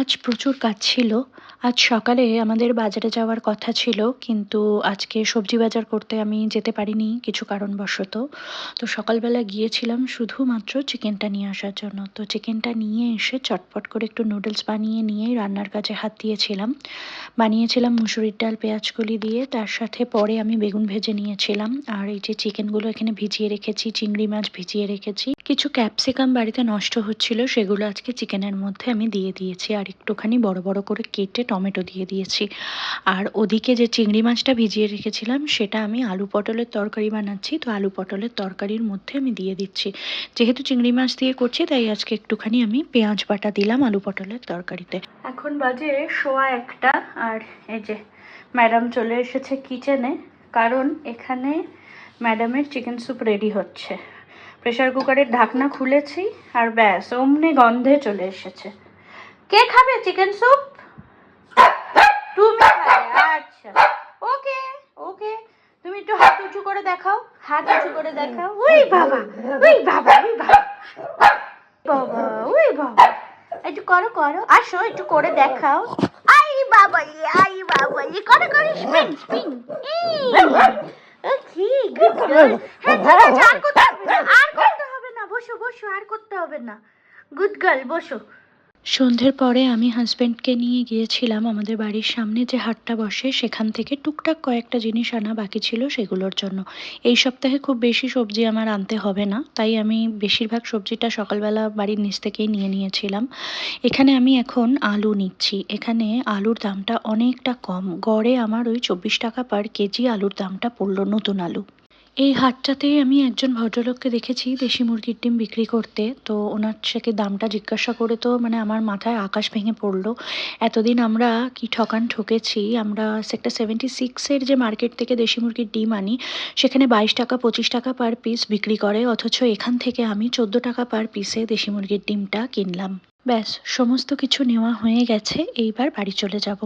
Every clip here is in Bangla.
আজ প্রচুর কাজ ছিল। আজ সকালে আমাদের বাজারে যাওয়ার কথা ছিল, কিন্তু আজকে সবজি বাজার করতে আমি যেতে পারিনি কিছু কারণবশত। তো সকালবেলা গিয়েছিলাম শুধুমাত্র চিকেনটা নিয়ে আসার জন্য। তো চিকেনটা নিয়ে এসে চটপট করে একটু নুডলস বানিয়ে নিয়েই রান্নার কাজে হাত দিয়েছিলাম। বানিয়েছিলাম মুসুরির ডাল, পেঁয়াজকলি দিয়ে। তার সাথে পরে আমি বেগুন ভেজে নিয়েছিলাম। আর এই যে চিকেনগুলো এখানে ভিজিয়ে রেখেছি, চিংড়ি মাছ ভিজিয়ে রেখেছি। কিছু ক্যাপসিকাম বাড়িতে নষ্ট হচ্ছিল, সেগুলো আজকে চিকেনের মধ্যে আমি দিয়ে দিয়েছি। আর একটুখানি বড় বড় করে কেটে টমেটো দিয়ে দিয়েছি। আর ওদিকে যে চিংড়ি মাছটা ভিজিয়ে রেখেছিলাম, সেটা আমি আলু পটলের তরকারি বানাচ্ছি। তো আলু পটলের তরকারির মধ্যে আমি দিয়ে দিচ্ছি। যেহেতু চিংড়ি মাছ দিয়ে করছি, তাই আজকে একটুখানি আমি পেঁয়াজ বাটা দিলাম আলু পটলের তরকারিতে। এখন বাজে সোয়া একটা, আর এই যে ম্যাডাম চলে এসেছে কিচেনে, কারণ এখানে ম্যাডামের চিকেন স্যুপ রেডি হচ্ছে। প্রেশার কুকারের ঢাকনা খুলেছি, আর ব্যাস, অমনি গন্ধে চলে এসেছে। কে খাবে চিকেন স্যুপ? তুমি আচ্ছা। ওকে ওকে। তুমি একটু হাত উঁচু করে দেখাও। হাত উঁচু করে দেখাও। ওই বাবা ওই বাবা ওই বাবা। ওই বাবা। একটু করো করো। আসো, একটু করে দেখাও। আই বাবা আই বাবা করো করো, spin spin. Okay good girl হ্যাঁ আর করতে হবে না, আর করতে হবে না। বসো বসো, আর করতে হবে না। গুড গার্ল, বসো। সন্ধ্যের পরে আমি হাজব্যান্ডকে নিয়ে গিয়েছিলাম আমাদের বাড়ির সামনে যে হাটটা বসে, সেখান থেকে টুকটাক কয়েকটা জিনিস আনা বাকি ছিল সেগুলোর জন্য। এই সপ্তাহে খুব বেশি সবজি আমার আনতে হবে না, তাই আমি বেশিরভাগ সবজিটা সকালবেলা বাড়ির নিচ থেকেই নিয়ে নিয়েছিলাম। এখানে আমি এখন আলু নিচ্ছি। এখানে আলুর দামটা অনেকটা কম। গড়ে আমার ওই চব্বিশ টাকা পার কেজি আলুর দামটা পড়ল নতুন আলু। এই হাটটাতে আমি একজন ভদ্রলোককে দেখেছি দেশি মুরগির ডিম বিক্রি করতে। তো ওনার থেকে দামটা জিজ্ঞাসা করে তো মানে আমার মাথায় আকাশ ভেঙে পড়ল। এতদিন আমরা কি ঠকান ঠকেছি, আমরা সেক্টর সেভেন্টি সিক্সের যে মার্কেট থেকে দেশি মুরগির ডিম আনি, সেখানে বাইশ টাকা, পঁচিশ টাকা পার পিস বিক্রি করে, অথচ এখান থেকে আমি চোদ্দ টাকা পার পিসে দেশি মুরগির ডিমটা কিনলাম। ব্যাস, সমস্ত কিছু নেওয়া হয়ে গেছে, এইবার বাড়ি চলে যাব।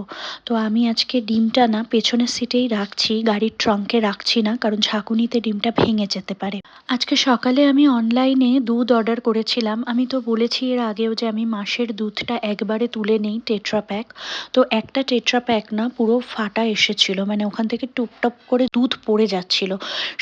তো আমি আজকে ডিমটা না পেছনের সিটেই রাখছি, গাড়ির ট্রাঙ্কে রাখছি না, কারণ ঝাঁকুনিতে ডিমটা ভেঙে যেতে পারে। আজকে সকালে আমি অনলাইনে দুধ অর্ডার করেছিলাম। আমি তো বলেছি এর আগেও যে আমি মাসের দুধটা একবারে তুলে নেই টেট্রা প্যাক তো একটা টেট্রা প্যাক না পুরো ফাটা এসেছিল মানে ওখান থেকে টুপটপ করে দুধ পড়ে যাচ্ছিল।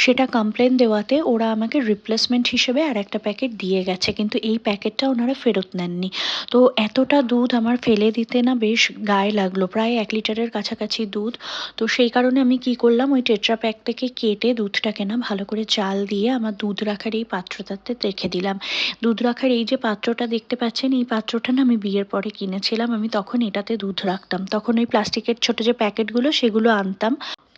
সেটা কমপ্লেন দেওয়াতে ওরা আমাকে রিপ্লেসমেন্ট হিসেবে আর একটা প্যাকেট দিয়ে গেছে, কিন্তু এই প্যাকেটটা ওনারা ফেরত নেননি। তো এতটা দুধ আমার ফেলে দিতে না বেশ গায়ে লাগল, প্রায় এক লিটারের কাছাকাছি দুধ। তো সেই কারণে আমি কি করলাম, ওই টেট্রা প্যাক থেকে কেটে দুধটাকে না ভালো করে চাল দিয়ে আমার দুধ রাখার এই পাত্রটাতে রেখে দিলাম। দুধ রাখার এই যে পাত্রটা দেখতে পাচ্ছেন, এই পাত্রটা না আমি বিয়ের পরে কিনেছিলাম। আমি তখন এটাতে দুধ রাখতাম। তখন ওই প্লাস্টিকের ছোট যে প্যাকেটগুলো, সেগুলো আনতাম।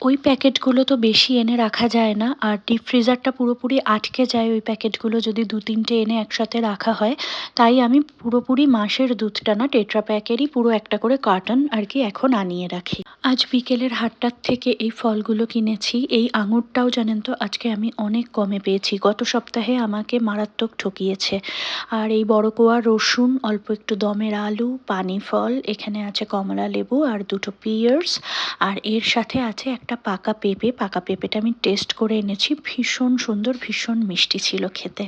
ওই প্যাকেটগুলো তো বেশি এনে রাখা যায় না, আর ডিপ ফ্রিজারটা পুরোপুরি আটকে যায় ওই প্যাকেটগুলো যদি দু তিনটে এনে একসাথে রাখা হয়। তাই আমি পুরোপুরি মাসের দুধটা না টেট্রা প্যাকেরই পুরো একটা করে কার্টন আর কি এখন আনিয়ে রাখি। আজ বিকেলের হাটটার থেকে এই ফলগুলো কিনেছি, এই আঙুরটাও জানেন তো আজকে আমি অনেক কমে পেয়েছি, গত সপ্তাহে আমাকে মারাত্মক ঠকিয়েছে। আর এই বড় কোয়া রসুন, অল্প একটু দমের আলু, পানি ফল, এখানে আছে কমলা লেবু আর দুটো পিয়ার্স, আর এর সাথে আছে একটা পাকা পেঁপে, পাকা পেঁপেটা আমি টেস্ট করে এনেছি। ভীষণ সুন্দর, ভীষণ মিষ্টি ছিল খেতে।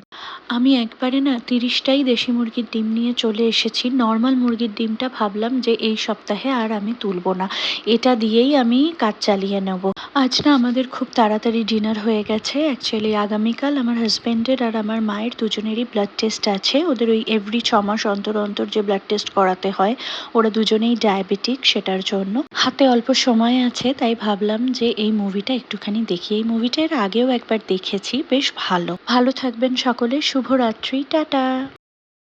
আমি একবারে না তিরিশটাই দেশি মুরগির ডিম নিয়ে চলে এসেছি। নর্মাল মুরগির ডিমটা ভাবলাম যে এই সপ্তাহে আর আমি তুলব না। এটা দিয়েই আমি কাজ চালিয়ে নেব। আজ না আমাদের খুব তাড়াতাড়ি ডিনার হয়ে গেছে। অ্যাকচুয়ালি আগামীকাল আমার হাজব্যান্ডের আর আমার মায়ের দুজনেরই ব্লাড টেস্ট আছে। ওদের ওই এভরি ছ মাস অন্তর অন্তর যে ব্লাড টেস্ট করাতে হয়, ওরা দুজনেই ডায়াবেটিক সেটার জন্য। হাতে অল্প সময় আছে, তাই ভাবলাম যে এই মুভিটা একটুখানি দেখি। এই মুভিটা এর আগেও একবার দেখেছি। বেশ ভালো। ভালো থাকবেন সকলে। শুভরাত্রি। টাটা।